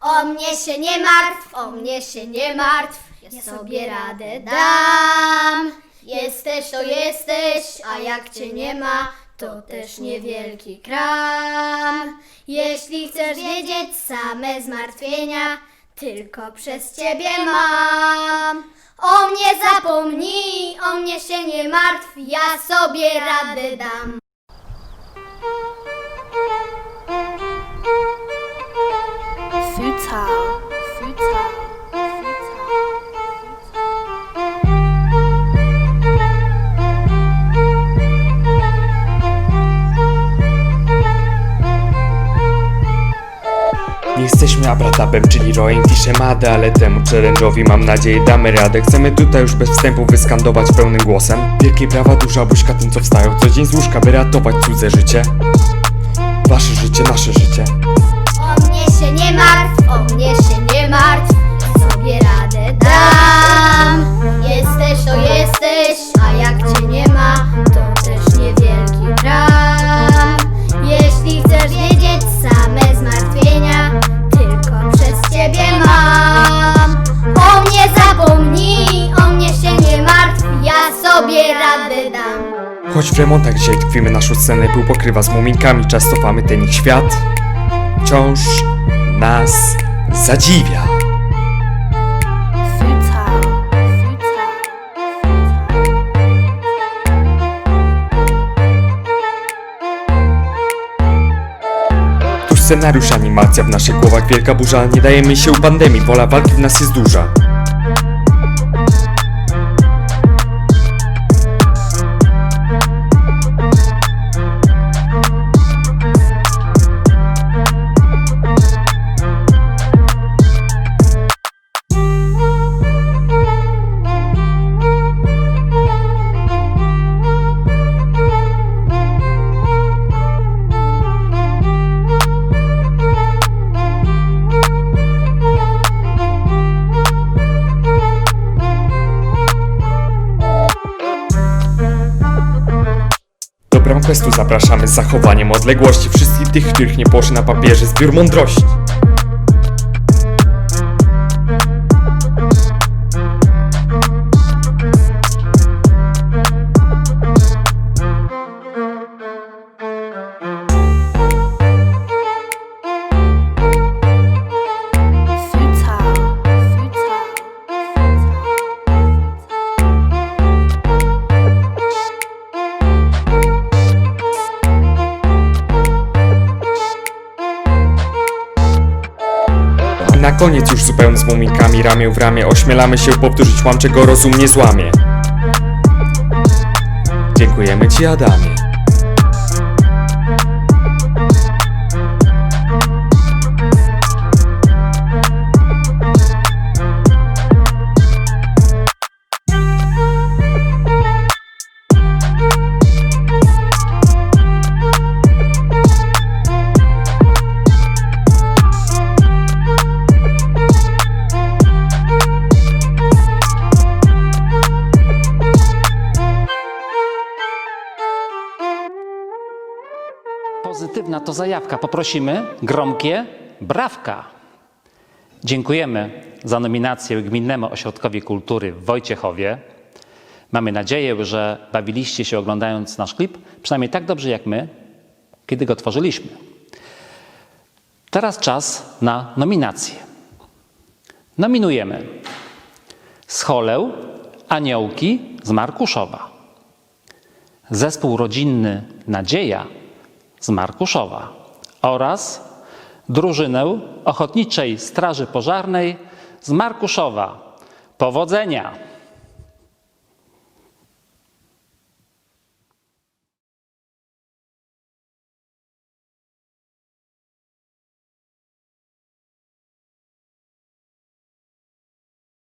O mnie się nie martw, o mnie się nie martw, ja sobie radę dam. Jesteś to jesteś, a jak cię nie ma, to też niewielki kram. Jeśli chcesz wiedzieć same zmartwienia, tylko przez ciebie mam. O mnie zapomnij, o mnie się nie martw, ja sobie radę dam. Nie jesteśmy Abratabem, czyli Rojem pisze Madę, ale temu challenge'owi mam nadzieję damy radę. Chcemy tutaj już bez wstępu wyskandować pełnym głosem. Wielkie brawa, duża buźka tym co wstają. Co dzień z łóżka, by ratować cudze życie. Wasze życie, nasze życie Choć w remontach dzisiaj tkwimy naszą scenę Pył pokrywa z muminkami, czas cofamy ten ich świat. Wciąż nas zadziwia. Tu scenariusz, animacja w naszych głowach, wielka burza Nie dajemy się pandemii, wola walki w nas jest duża Do bram questu zapraszamy z zachowaniem odległości. Wszystkich tych, których nie poszły na papierze zbiór mądrości na koniec już zupełnie z muminkami Ramię w ramię ośmielamy się powtórzyć Łam czego rozum nie złamie. Dziękujemy Ci Adamie Pozytywna to zajawka. Poprosimy gromkie brawka. Dziękujemy za nominację Gminnemu Ośrodkowi Kultury w Wojciechowie. Mamy nadzieję, że bawiliście się oglądając nasz klip, przynajmniej tak dobrze jak my, kiedy go tworzyliśmy. Teraz czas na nominacje. Nominujemy Scholę Aniołki z Markuszowa, Zespół Rodzinny Nadzieja z Markuszowa oraz drużynę Ochotniczej Straży Pożarnej z Markuszowa. Powodzenia!